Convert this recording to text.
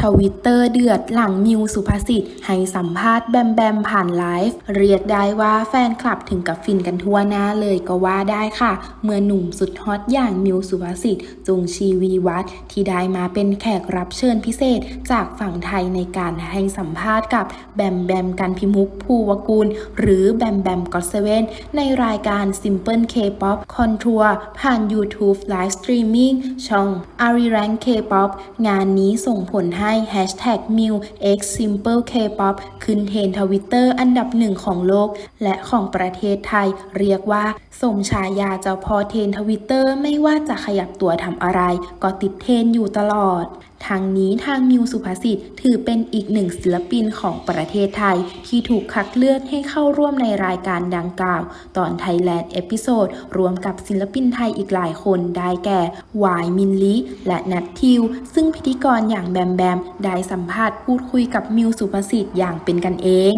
ทวิตเตอร์เดือดหลังมิวสุภาษิตให้สัมภาษณ์แบมแบมผ่านไลฟ์เรียกได้ว่าแฟนคลับถึงกับฟินกันทั่วหน้าเลยก็ว่าได้ค่ะ เมื่อหนุ่มสุดฮอตอย่างมิวสุภาษิตจงชีวีวัฒน์ที่ได้มาเป็นแขกรับเชิญพิเศษจากฝั่งไทยในการให้สัมภาษณ์กับแบมแบมกันพิมุกภูวกุลหรือแบมแบมก็อตเซเว่นในรายการ Simple K-POP Contour ผ่าน YouTube Live Streaming ช่อง a r i r a n k K-POP งานนี้ส่งผลให้ Hashtag m i w x Simple K-POP ขึ้นเทรนทวิตเตอร์อันดับหนึ่งของโลก และของประเทศไทย เรียกว่า สมฉายาเจ้าพ่อเทรนทวิตเตอร์ไม่ว่าจะขยับตัวทำอะไร ก็ติดเทรนอยู่ตลอด ทางนี้ทางมิวสุภาษิตถือเป็นอีกหนึ่งศิลปินของประเทศไทย ที่ถูกคัดเลือกให้เข้าร่วมในรายการดังกล่าว ตอนไทยแลนด์เอพิโซดรวมกับศิลปินไทยอีกหลายคนได้แก่วายมินลิและนัททิว ซึ่งพิธีกรอย่างแบมแบมได้สัมภาษณ์พูดคุยกับมิวสุภาษิตอย่างเป็นกันเอง